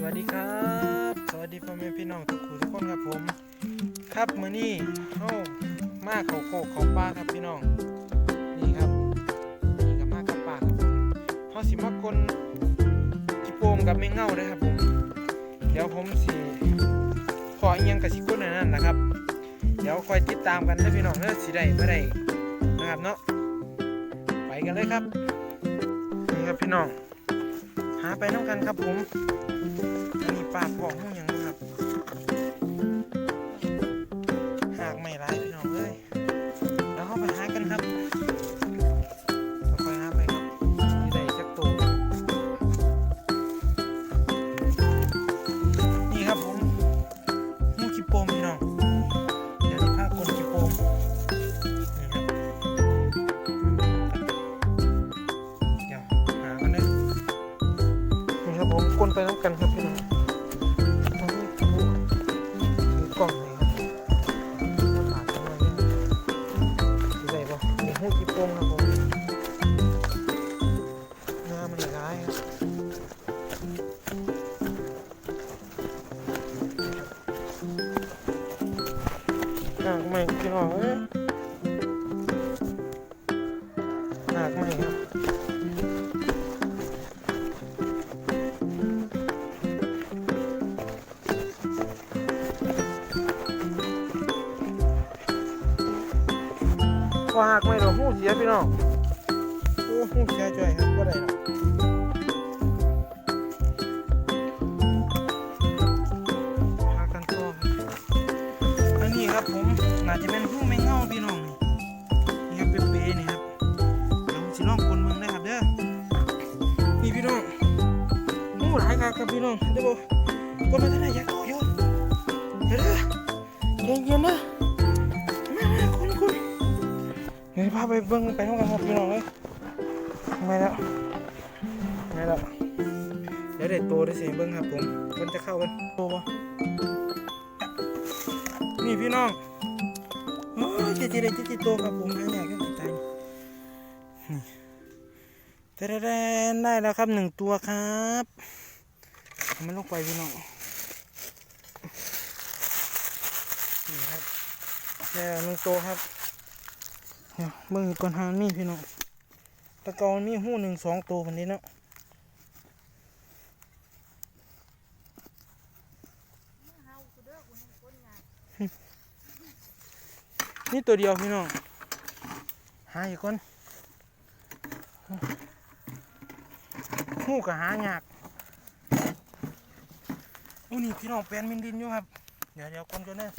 สวัสดีครับ สวัสดีพ่อแม่พี่น้องทุกคนทุกคนครับผม ครับมื้อนี้เฮามาเขาโคกเขาป่าครับพี่น้อง นี่ครับ นี่ก็มากับป่าครับผมเฮาสิมากลกิโปมกับแมงเง่าเด้อครับผม เดี๋ยวผมสิขออีหยังกับสิกลนนั้นนะครับ เดี๋ยวคอยติดตามกันเด้อพี่น้องเด้อสิได้บ่ได้นะครับเนาะ ไปกันเลยครับ นี่ครับพี่น้องาไปน้ำกันครับผมอันนี้ปลาปองหูยังนะครับหากไม่ร้ายพี่น้องเอ้ย หน้ามันร้ายครับหากใหม่พี่น้องเอ้ยหากใหม่ครับว่าหากไม่เราหูเสียพี่น้อง ครับผมน่าจะเป็นหูไม่เงาพี่น้องนี่ครับเป๊ะๆนี่ครับเดี๋ยวผมสิลองกลเมืองได้ครับเด้อนี่พี่น้องหูหลายครับครับพี่น้องเดี๋ยวบอกกลมาเท่าไหร่อยากเอาอยู่เดี๋ยวเด้อเย็นๆนะมามาคุณคุณเดี๋ยวพาไปเบิ้งไปน้องกันครับพี่น้องเลยไม่แล้วไม่แล้วเดี๋ยวเด็ดโตได้เสียงเบิ้งครับผมมันจะเข้ากันโตปะ นี่พี่น้องโอ้ยเจ๊เจ๊เจ๊เจ๊โตครับผมหาอยากกันตายนี่แต่ได้แล้วครับหนึ่งตัวครับเอามันลงไปพี่น้องนี่ครับแล้วหนึ่งตัวครับเดี๋ยเบิ่งอีกก่อนหานี่พี่น้องตะเกามีหู้หนึ่งสองตัวคนนี้เนาะ นี่ตัวเดียวพี่น้อง หาอีกคนหูกับหายากโอ้นี่พี่น้องแปลนมินดินอยู่ครับ เดี๋ยวเดี๋ยวคนกันเด้อ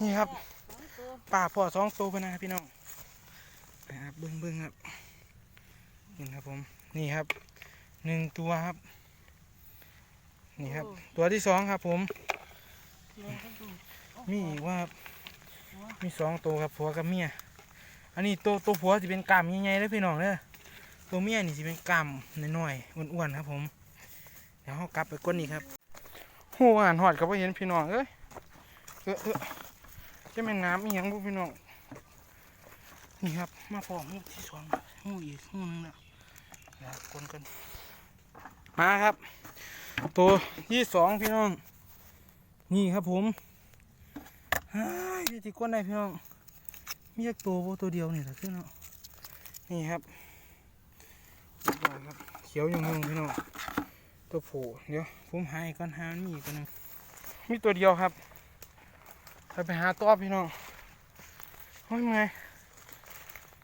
นี่ครับ ป่าพ่อสองตัวพะนะครับพี่น้องนะครับเบิ้งเบิ้งครับนี่ครับผม นี่ครับ หนึ่งตัวครับ นี่ครับ ตัวที่สองครับผม มีอีกว่าครับ มีสองตัวครับผัวกับเมีย อันนี้ตัวตัวผัวจะเป็นกล้ามใหญ่ๆเลยพี่น้องเด้อตัวเมียนี่จะเป็นกล้ามน้อยๆอ้วนๆครับผม เดี๋ยวเรากลับไปก้นอีกครับหูอาหารหอดกับว่าเห็นพี่น้องเอ้ยเออเออจะเป็นน้ำอีหยังบุพี่น้องนี่ครับ มาพอหูที่สองหูอีกหูนึงแล้วเดี๋ยวคนกัน มาครับ ตัวที่สองพี่น้อง นี่ครับผม ฮ่ายมีที่ก้นได้พี่น้องมีแค่ตัวตัวเดียวนี่แหละพี่น้องนี่ครับเรียบร้อยครับ เขียวยุ่งๆพี่น้องตัวผล่เดี๋ยวผมหาอีกก่อนหามันมีอีกตัวหนึงมีตัวเดียวครับไปไปหาตัวพี่น้องโอ้ยไง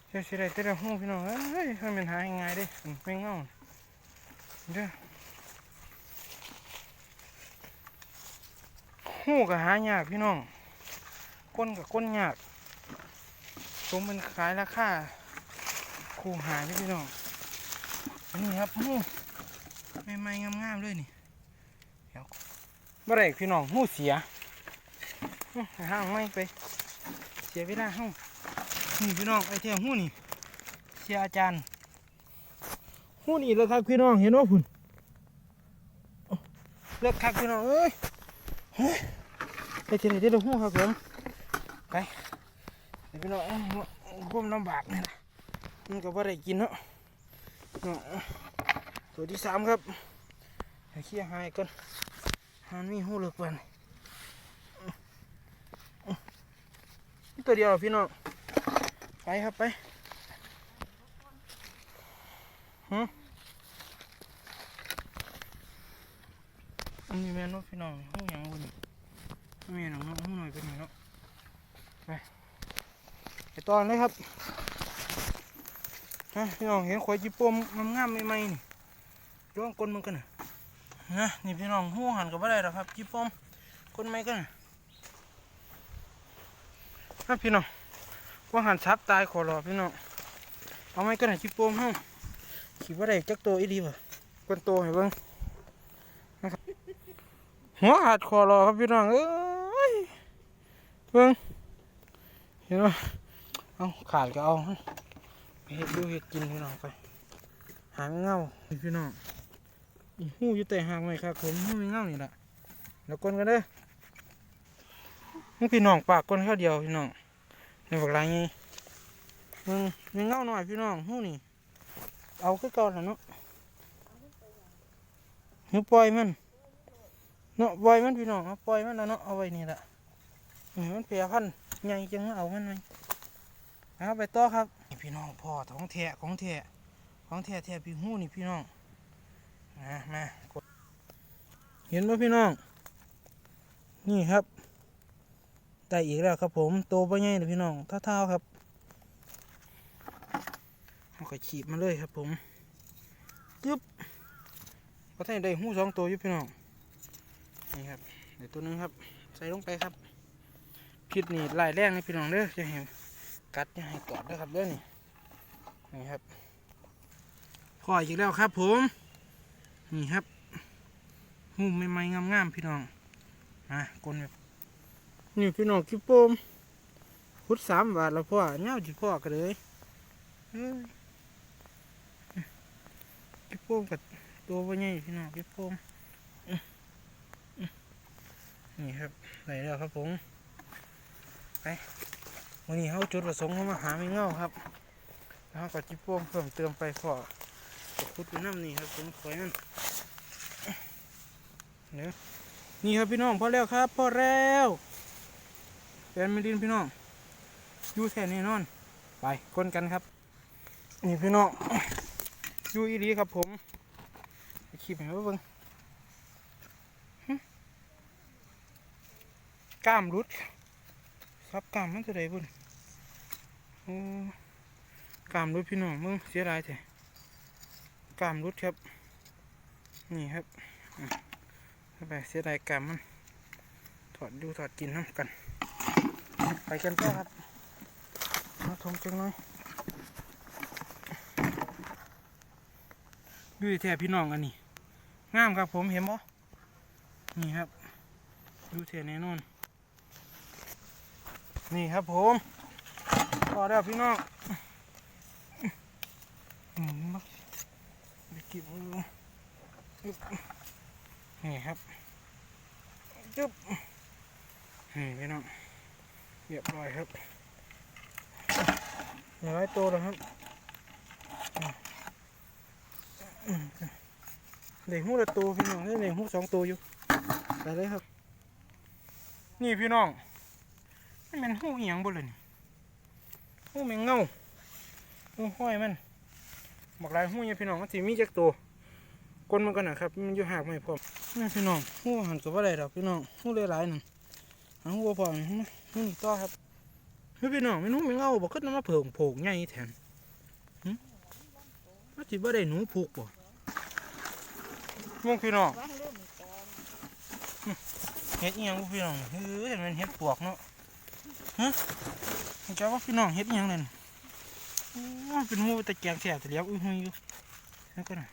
เดี๋ยวสิได้แต่ละหูพี่น้องเอ้ยมันเป็นหาง่ายด้อืมไม่เงาเด้อหูก็หายากพี่น้อง ก้นกับก้นยากสมมันขายราคาคูหาเด้อพี่น้องอันนี้ครับหูใหม่ๆงามๆเลยนี่เดี๋ยวบ่ได้พี่น้องหูเสียห้างไม่ไป เสียเวลาห้องนี่พี่น้องไอเทียหู้นี่เสียอาจารย์หู้นี่แล้วครับพี่น้องเห็นว่าพุ่นเลิกคักพี่น้องเอ้ยเฮ้ยไอเที่ยไหนที่เราหู้ครับผม ไปเดี๋ยวพี่น้องเอ้ยก้มลำบากนี่นะมันก็บ่ได้กินเนาะตัวที่สามครับเคลียหายก่อนหานมีหูเลิกวันนี่ตัวเดียวพี่น้องไปครับไปฮึอันนี้แม่นเนาะพี่น้องหูหยังบุญแม่นเนาะหูหน่อยเป็นไงเนาะ ไปตอนเลยครับฮะพี่น้องเห็นควายจีปมงามๆใหม่ๆนี่ย้องกลนมันกันน่ะนะนี่พี่น้องหูหันกับอะไรหรอครับจีปมกลนไม่กันนะฮะพี่น้องว่าหันซับตายขอรอพี่น้องเอาไม้กันนะจีปมห้องขี่ว่าได้จักตัวอีดีบ่กลนโตให้เบิ่งนะครับหัวขาดคอรอครับพี่น้องเอ้ยเบิ่ง เห็นไหมเอาขาดก็เอาไปเห็ดดูเห็ดกินพี่น้องไป หางเงาพี่น้องหูอยู่แต่หางไม่ครับผมหูไม่เงานี่แหละแล้วก้นกันเด้อมึงพี่น้องปากก้นข้าวเดียวพี่น้องในบักลายไงมึงมีเงาหน่อยพี่น้องหูนี่ เอาขึ้นก่อนแล้วเนาะหูปล่อยมันเนาะปล่อยมันพี่น้องเอาปล่อยมันแล้วเนาะเอาไว้นี่แหละนี่มันเปียพันธุ์ ใหญ่จังเอามันไหมเอาไปต่อครับนี่พี่น้องพ่อของแท้ของแท้ของแท้แท้พี่หู้นี่พี่น้องมามากดเห็นไหมพี่น้อง นี่ครับได้อีกแล้วครับผมโตไปไงเลยพี่น้องเท่าๆครับเอาก็ขีบมาเลยครับผมจึ๊บก็ได้ได้หู้สองตัวอยู่พี่น้องนี่ครับเดี๋ยวตัวหนึงครับ ใส่ลงไปครับ พิษนี่ลายแรงนะพี่น้องเด้อจะให้กัดจะให้กอดด้อครับเด้อนี่นี่ครับพ่ออีกแล้วครับผม นี่ครับหูใหม่ๆงามๆพี่น้องมากลแบบนี่พี่น้องกิ๊บโปมพุดสามบาทแล้วพ่อเงาจิพ่อกันเลยกิ๊บโปมกับตัวว่าใหญ่พี่น้องกิ๊บโปมอื้ออื้อนี่ครับได้แล้วครับผม ไปวันนี้เขาจุดประสงค์เขามาหาไม่เง่าครับแล้วก็จิโป้งเพิ่มเติมไปพอตกพุดไปน้ำนี่ครับผมขอยนั่นเดี๋ยนี่ครับพี่น้องพอแล้วครับพอแล้วแฟนมิลินพี่น้องอยู่แท่แน่นอน ไปคนกันครับ นี่พี่น้องอยู่อีรีครับผมไปคลิปให้เบิ่งกล้ามรุด ครับกามมันจะได้บุญโอ้กามรุดพี่น้องมึงเสียดายแท้กามรุดครับ นี่ครับเข้าไปเสียดายกามมัน ถอดดูถอดกินน้ำกัน ไปกันก็ครับมาทงจังเลยดูแท้พี่น้องอันนี้งามครับผมเห็นบ่นี่ครับดูแท้แน่นอน นี่ครับผมพอแล้วพี่น้องไปเก็บนี่ครับจึ๊บนี่พี่น้องเรียบร้อยครับเรียบร้อยตัวแล้วครับอืมเด็กหูละตัวพี่น้องนี่เด็กหูสองตัวอยู่ไปเลยครับ นี่พี่น้อง นี่มันหูอีหยังบ่เลยนี่หูแมงเงาหูห้อยมันบักลายหูเนี่ยพี่น้องมันสิมีจักตัวก้นมันกันะครับ มันอยู่หากไม่พร้อมนี่พี่น้องหูหันกับว่าไรดอกพี่น้องหู้หลายๆหนึ่งหาหู้บ่พอนี่หู้หู้นี่ต่อครับเฮ้ยพี่น้องไม่นู้ไม่เงาบอกขึ้นมาเผิงโผงใหญ่แทนหึว่าสิบ่ได้หนูผูกบ่มองพี่น้องเริ่มมีตอนเฮ็ดอีหยังบ่พี่น้องเฮ้ยมันเฮ็ดปวกเนาะ ฮะเจ้าว่าพี่น้องเฮ็ดยังนั่นโอ้เป็นหมูตะแกงแสบตะเลี้ยบอุ้ยหุยอยู่แล้วก็น่ะ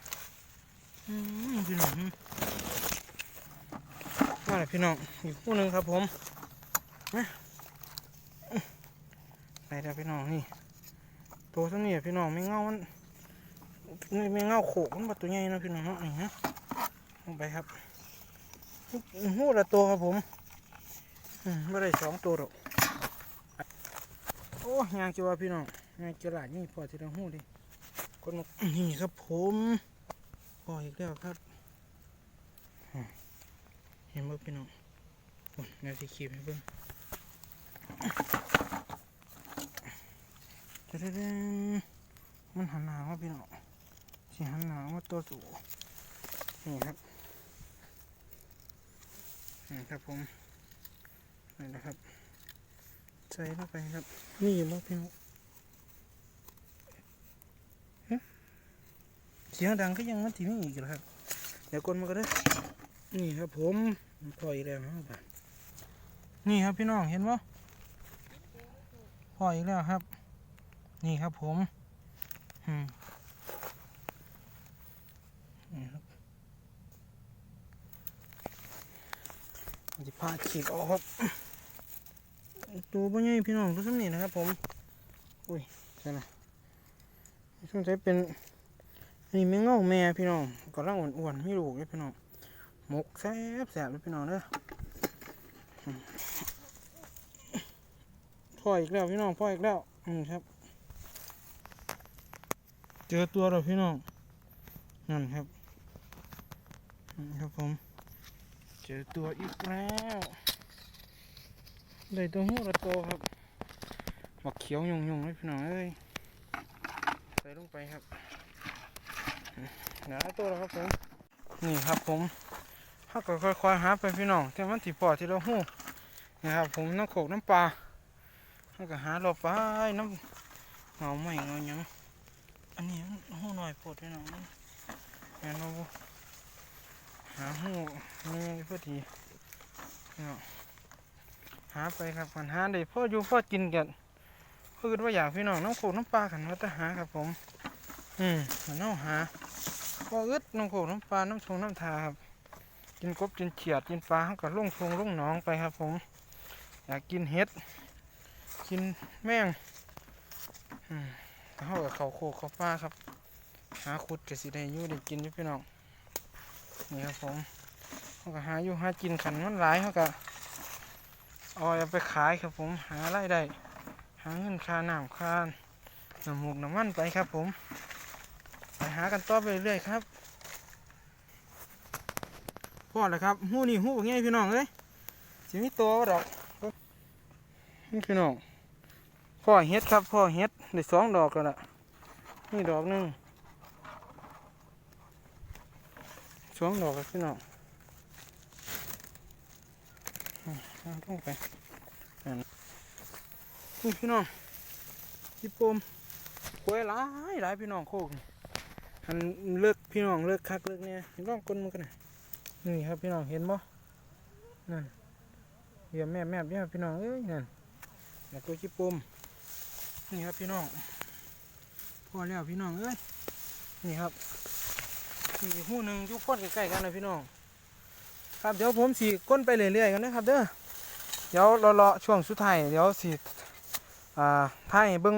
อืมพี่น้องอืมาเลยพี่น้องอีกคู่หนึ่งครับผมนะไปแล้วพี่น้องนี่ตัวเท่านี้อะพี่น้องไม่เงามันไม่เงาโขกมันมาตัวใหญ่นะพี่น้องเนาะนี่ฮะลงไปครับหูละตัวครับผมอืมไม่ได้สองตัวหรอก โอ้ยางจีว่าพี่น้องยางจีหลาดนี่พอที่เราหูดิคนนี่ครับผมพออีกแล้วครับ เห็นบ่พี่น้องโอ้ยแนที่ขีบให้เบิ่งจะได้มันหันหนามาพี่น้องสิหันหนามาตัวสูนี่ครับนี่ครับผมนี่นะครับ ใส่เข้าไปครับ นี่อยู่บ่พี่น้องเสียงดังก็ยังมันที่มีอีกเหรอครับ เดี๋ยวกดมันก็ได้ นี่ครับผมพออีกแล้วครับนี่ครับพี่น้องเห็นปะพออีกแล้วครับ นี่ครับผมอืมนี่ครับจะพาขีดออกครับ ตัวบ่ใหญ่พี่น้องตัวส้มนี่นะครับผมอุ้ยใช่นะสงสัยเป็นนี่แม่เง่าแม่พี่น้องกำลังอ้วนๆไม่ลูกเลยพี่น้องหมกแซ่บแซ่บเลยพี่น้องเด้ออืมพ่ออีกแล้วพี่น้องพ่ออีกแล้วอืมครับ เจอตัวเราพี่น้องนั่นครับครับผม เจอตัวอีกแล้ว ได้ตัวหูระโตครับบักเขียวยงๆเลยพี่น้องเอ้ยใส่ลงไปครับหนาตัวแล้วครับผมนี่ครับผมเขาก็ค่อยๆหาไปพี่น้องแต่มันถีพอที่เราหู้นะครับผมน้ำโขกน้ำปลาเขาก็หาเราไปน้ำเงาใหม่เงาหยังอันนี้หู้หน่อยโพดพี่น้องมันแม่นบ่หาหู้นี่พอดีพี่เน้อง หาไปครับกันหาได้พ่ออยู่พ่อกินกันคือว่าอยากพี่น้องน้ำโขน้ำปลาขันว่าจะหาครับผม อืมมันเอาหาว่าอึดน้ำโขน้ำปลาน้ำทงน้ำทาครับ กินกบกินเฉียดกินปลาเขาก็ลงทงลงหนองไปครับผม อยากกินเห็ด กินแมงอืมเขากับเขาโคเขาปลาครับ หาขุดกับสิได้ยู่ได้กินอยู่พี่น้องนี่ครับผมเขาก็หาอยู่หากินขันมันหลายเขาก็ เอาไปขายครับผมหาไรายได้หาเงินค่าน้ำค่าน้ำมูกน้ำมันไปครับผม ไปหากันต่อไปเรื่อยครับพอแล้วครับหูนี่หูง่ายพี่น้องเลยสิมีตัวบ่ดอกนี่พี่น้องพ่อเฮ็ดครับพ่อเฮ็ดได้สองดอกแล้วล่ะนี่ดอกหนึ่งสองดอกแล้วพี่น้องอืมเอา ลงไปนั่นนี่พี่น้องจิปมควยหลายหลายพี่น้องโคกนี่อันเลิกพี่น้องเลิกคักเลิกเนี่ยเห็นร่องก้นมันกันนะนี่ครับพี่น้องเห็นบ่นั่นเยี่ยมแม่แม่เนี่ยพี่น้องเอ้ยนั่นแล้วตัวชิปมนี่ครับพี่น้องพอแล้วพี่น้องเอ้ยนี่ครับนี่หูหนึ่งยุพ้นใกล้ๆกันนะพี่น้อง ครับเดี๋ยวผมสีก้นไปเรื่อยๆกันนะครับเด้อ เดี๋ยวรอช่วงสุดท้ายเดี๋ยวสีอ่าถ่ายเบิ้ง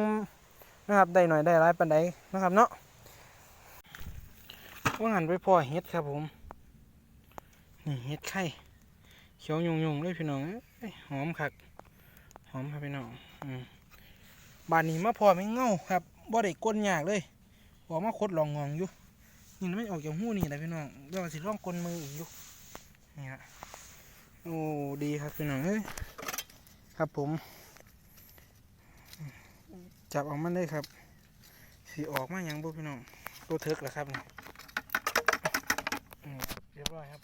นะครับได้หน่อยได้หลายปันใดนะครับเนาะว่าหันไปพอเห็ดครับผมนี่เห็ดไข่เขียวยงๆเลยพี่น้องหอมคักหอมครับพี่น้องอบานนี้มาพอไม่เง่าครับบ่ได้ก้นยากเลยออมาคดลองงองอยู่นี่มันไม่ออกจากหูนี่แหละพี่น้องเดี๋ยวสิร่องก้นมืออีกอยู่นี่ฮะ โอ้ดีครับพี่น้องเอ้ยครับผม จับออกมาได้ครับสีออกมาอย่างบุพี่น้องตัวเทิกเหรอครับนี่อืมเรียบร้อยครับ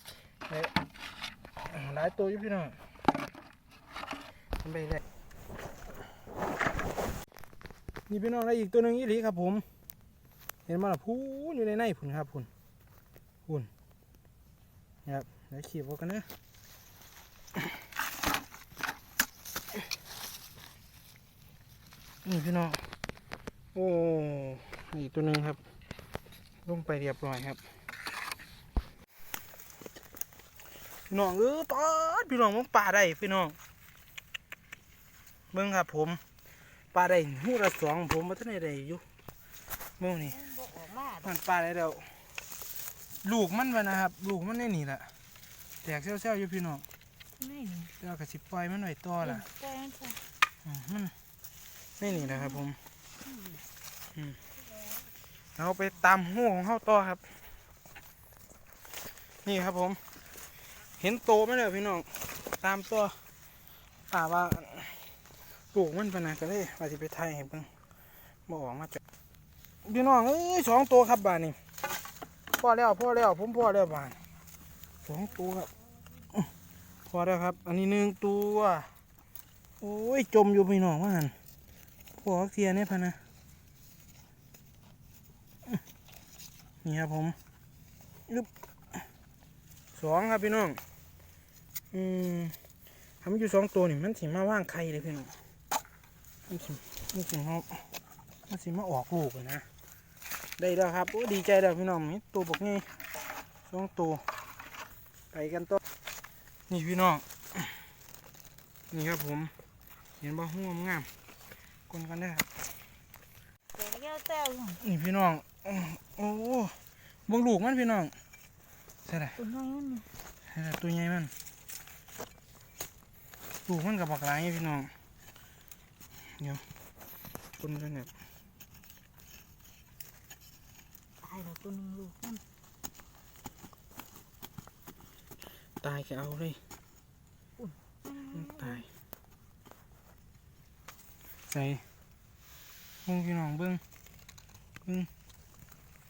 หลายตัวอยู่พี่น้องไปเลยนี่พี่น้องได้อีกตัวหนึ่งอีหลีครับผม เห็นมาละพูนอยู่ในในผุนครับผุนผุนนะครับเดี๋ยวขีบออกกันนะ นี่พี่น้อง โอ้นี่อีกตัวหนึ่งครับ ลงไปเรียบร้อยครับ พี่น้องเออปอดพี่น้องมันปลาได้พี่น้องเบิ่งครับผมปลาได้หูละสองผมมาท่านใดได้อยู่เบิ่งนี่บ่ออกมาดอกมันปลาได้แล้วลูกมันวะนะครับ ลูกมันในนี่แหละแตกเซี่ยวๆอยู่พี่น้องนี่นี่เดี๋ยวก็สิปล่อยมันไว้ต่อละแป้งค่ะอืมมั นในนี่แหละครับผมเอาไปตามหูของเขาต่อครับ นี่ครับผม เห็นโตไหมเลยพี่น้อง ตามตัวป่าว่าปลูกมันปนะก็เลยว่าสิไปไทยให้เบิ่งบออกมาจ้ะพี่น้องเอ้ยสองตัวครับบ้านนี่พ่อแล้วพ่อแล้วผมพ่อแล้วบ้านสองตัวครับอื้อพอแล้วครับ อันนี้หนึ่งตัว โอ้ยจมอยู่พี่น้องว่าหัน พอเทียเนี่ยพะนะ นี่ครับผมยึบสองครับพี่น้อง อืมทำอยู่สองตัวนี่มันสิมาว่างไข่เลยพี่น้อง มันสิมันสิมามันสิมาออกลูกนะ ได้แล้วครับ โอ้ดีใจแล้วพี่น้องนี่ตัวบอกไงสองตัว ไปกันต่อนี่พี่น้อง นี่ครับผม เห็นบ่หัวงาม กลนกันได้อครับเดี๋ยวเลี้ยวแต้วอยู่นี่พี่น้องอื้อโอ้โหเบิ่งลูกมันพี่น้องใช่ไหมตัวน้อยนั่นนี่ใช่ตัวใหญ่มันลูกมันกับบักหลายพี่น้อง เดี๋ยวคนกันแบบตายแล้วตัวหนึงลูกมันตายก็เอาเลยมันตาย ใส่เบิ่งพี่น้องเบิ้งเบิ้ง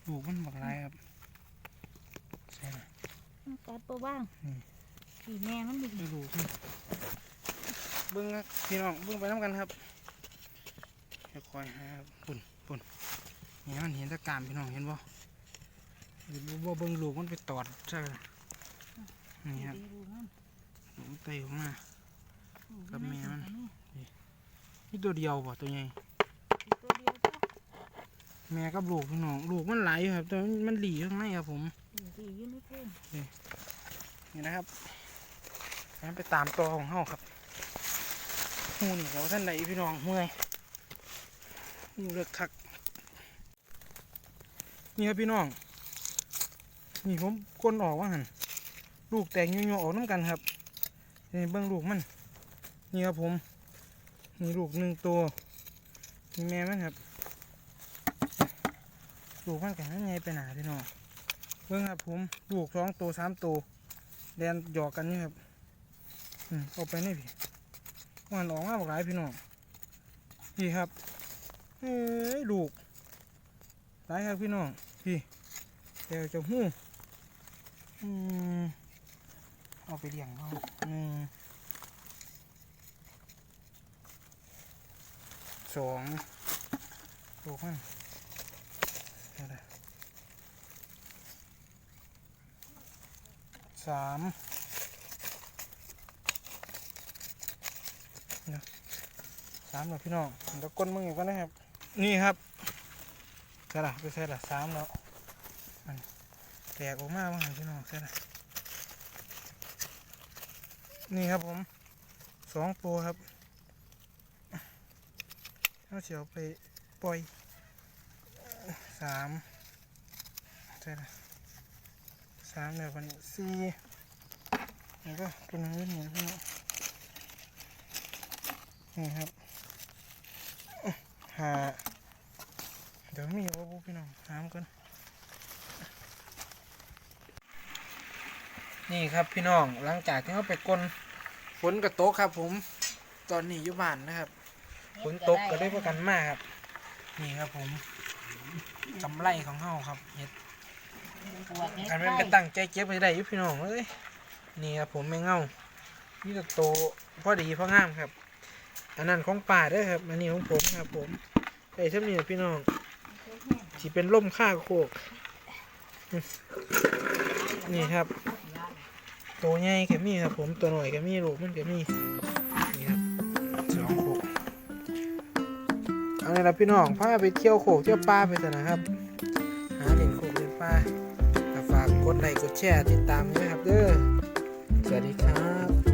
ลูกมันบักหลายครับใช่ไหมมันกัดตัวบ้างอืมสีแม่มันอยู่ไม่รู้ครับเบิ้งครับพี่น้องเบิ้งไปน้ำกันครับค่อยๆหาครับปุ่นปุ่นนี่มันเห็นแตะกรามพี่น้องเห็นบ่เดี๋ยวบ่เบิ้งลูกมันไปตอดใช่ไหมนี่ครับดีลูกมันลูกมันเตะออกมาลูกกับแม่มันตัวนี้ นี่ตัวเดียวบ่ตัวใหญ่อีกตัวเดียวจ้ะแม่กับลูกพี่น้องลูกมันหลายอยู่ครับแต่มันมันหลีข้างในครับผมอยู่ดีอยู่ในเพลงนี่นะครับงั้นไปตามตัวของเฮาครับหูนี่ครับท่านใดพี่น้องเมื่อยหูเลือกคักนี่ครับพี่น้องนี่ผมกลนออกว่าหันลูกแตกยุ่ยๆออกน้ำกันครับนี่เบิ้งลูกมัน นี่ครับผม นี่ลูกหนึ่งตัวนี่แม่มันครับลูกมันกันยังไงไปหนาพี่น้องเบิ้งครับผมลูกสองตัวสามตัวเรียนหยอกกันนี่ครับอืมเอาไปนี่พี่มันออกมาบอกหลายพี่น้องพี่ครับเอ้ยลูกหลายครับพี่น้องพี่เดี๋ยวจะหู้อืมเอาไปเลี้ยงเอาหนึ่ง สองลูกมันสามสามแล้วพี่น้องเดี๋ยวก้นมึงอีกก่อนนะครับ นี่ครับใช่ละไปใช่ละสามแล้วแตกออกมาบ้างพี่น้องใช่ไหมนี่ครับผมสองตัวครับ เอาเสียวไปปล่อยสามใช่ไหมสามแล้วกันสี่แล้วก็ตัวนึงนี่พี่น้องนี่ครับห้าเดี๋ยวมีเอาบุพี่น้องหามกันนี่ครับพี่น้องหลังจากที่เขาไปกลนฝนกระตกครับผมตอนนี้อยู่บ้านนะครับ ฝนตกก็ได้ประกันมากครับ นี่ครับผมกำไรของเขาครับเห็ดปวดเนี่ยอันนั้นเป็นตั้งใจเก็บไปได้ยุพี่น้องเอ้ยนี่ครับผมไม่เงานี่ก็โตพอดีพองามครับอันนั้นของป่าด้วยครับอันนี้ของผมครับ ผมไอ้ท่านี้พี่น้องที่เป็นล่มข้าโคก นี่ครับ ตัวใหญ่ก็มีครับ ผมตัวหน่อยแกมีลูกมันแกมี เอาเลยละพี่น้องพาไปเที่ยวโขกเที่ยวป่าไปเถอะนะครับ หาเล่นโขกเล่นป่าฝากกดไลค์กดแชร์ติดตามด้วยครับเด้อสวัสดีครับ